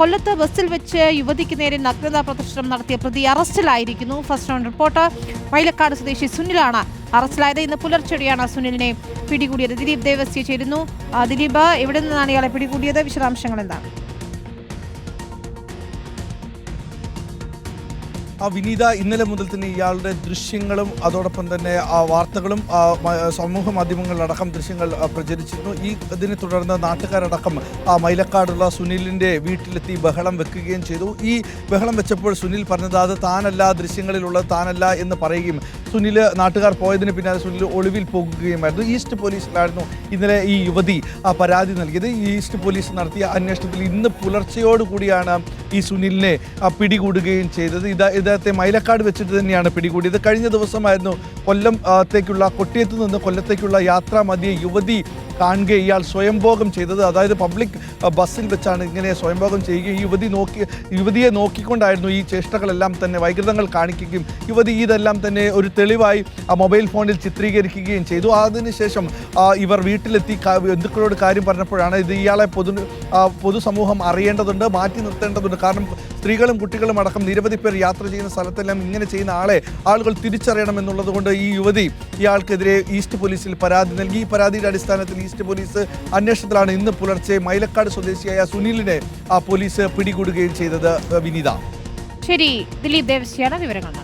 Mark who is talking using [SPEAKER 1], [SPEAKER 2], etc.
[SPEAKER 1] കൊല്ലത്ത് ബസ്സിൽ വെച്ച് യുവതിക്ക് നേരെ നഗ്നതാ പ്രദർശനം നടത്തിയ പ്രതി അറസ്റ്റിലായിരിക്കുന്നു. ഫസ്റ്റ് റൗണ്ട് റിപ്പോർട്ടർ വൈലക്കാട് സ്വദേശി സുനിലാണ് അറസ്റ്റിലായത്. ഇന്ന് പുലർച്ചെടിയാണ് സുനിലിനെ പിടികൂടിയത്. ദിലീപ് ദേവസ്യ ചേരുന്നു. ദിലീപ് എവിടെ നിന്നാണ് ഇയാളെ പിടികൂടിയത്? വിശദാംശങ്ങൾ എന്താണ്?
[SPEAKER 2] ആ വിനീത ഇന്നലെ മുതൽ തന്നെ ഇയാളുടെ ദൃശ്യങ്ങളും അതോടൊപ്പം തന്നെ ആ വാർത്തകളും സമൂഹ മാധ്യമങ്ങളിലടക്കം ദൃശ്യങ്ങൾ പ്രചരിച്ചിരുന്നു. ഈ ഇതിനെ തുടർന്ന് നാട്ടുകാരടക്കം ആ മൈലക്കാടുള്ള സുനിലിന്റെ വീട്ടിലെത്തി ബഹളം വെക്കുകയും ചെയ്തു. ഈ ബഹളം വെച്ചപ്പോൾ സുനിൽ പറഞ്ഞത് അത് താനല്ല ദൃശ്യങ്ങളിലുള്ളത് താനല്ല എന്ന് പറയുകയും സുനിൽ നാട്ടുകാർ പോയതിന് പിന്നാലെ സുനിൽ ഒളിവിൽ പോകുകയുമായിരുന്നു. ഈസ്റ്റ് പോലീസിലായിരുന്നു ഇന്നലെ ഈ യുവതി ആ, പരാതി നൽകിയത്. ഈസ്റ്റ് പോലീസ് നടത്തിയ അന്വേഷണത്തിൽ ഇന്ന് പുലർച്ചയോടുകൂടിയാണ് ഈ സുനിലിനെ പിടികൂടുകയും ചെയ്തത്. ഇത് ഇദ്ദേഹത്തെ മൈലക്കാട് വെച്ചിട്ട് തന്നെയാണ് പിടികൂടിയത്. കഴിഞ്ഞ ദിവസമായിരുന്നു കൊല്ലം ആ, ത്തേക്കുള്ള കൊട്ടിയത്ത് നിന്ന് കൊല്ലത്തേക്കുള്ള യാത്രാ മതിയെ യുവതി കാണുക ഇയാൾ സ്വയംഭോഗം ചെയ്തത്. അതായത് പബ്ലിക് ബസ്സിൽ വെച്ചാണ് ഇങ്ങനെ സ്വയംഭോഗം ചെയ്യുകയും യുവതി നോക്കി യുവതിയെ നോക്കിക്കൊണ്ടായിരുന്നു ഈ ചേഷ്ടകളെല്ലാം തന്നെ വൈകൃതങ്ങൾ കാണിക്കുകയും യുവതി ഇതെല്ലാം തന്നെ ഒരു തെളിവായി മൊബൈൽ ഫോണിൽ ചിത്രീകരിക്കുകയും ചെയ്തു. അതിനുശേഷം ഇവർ വീട്ടിലെത്തി ബന്ധുക്കളോട് കാര്യം പറഞ്ഞപ്പോഴാണ് ഇത് ഇയാളെ പൊതു പൊതുസമൂഹം അറിയേണ്ടതുണ്ട് മാറ്റി നിർത്തേണ്ടതുണ്ട്. കാരണം സ്ത്രീകളും കുട്ടികളും അടക്കം നിരവധി പേർ യാത്ര ചെയ്യുന്ന സ്ഥലത്തെല്ലാം ഇങ്ങനെ ചെയ്യുന്ന ആളെ ആളുകൾ തിരിച്ചറിയണം എന്നുള്ളതുകൊണ്ട് ഈ യുവതി ഇയാൾക്കെതിരെ ഈസ്റ്റ് പോലീസിൽ പരാതി നൽകി. ഈ പരാതിയുടെ അടിസ്ഥാനത്തിൽ ഈസ്റ്റ് പോലീസ് അന്വേഷണത്തിലാണ് ഇന്ന് പുലർച്ചെ മൈലക്കാട് സ്വദേശിയായ സുനിലിനെ ആ പോലീസ് പിടികൂടുകയും ചെയ്തത് വിനീത.
[SPEAKER 1] ശരി ദിലീപ് ദേവസ്യാണ് വിവരങ്ങൾ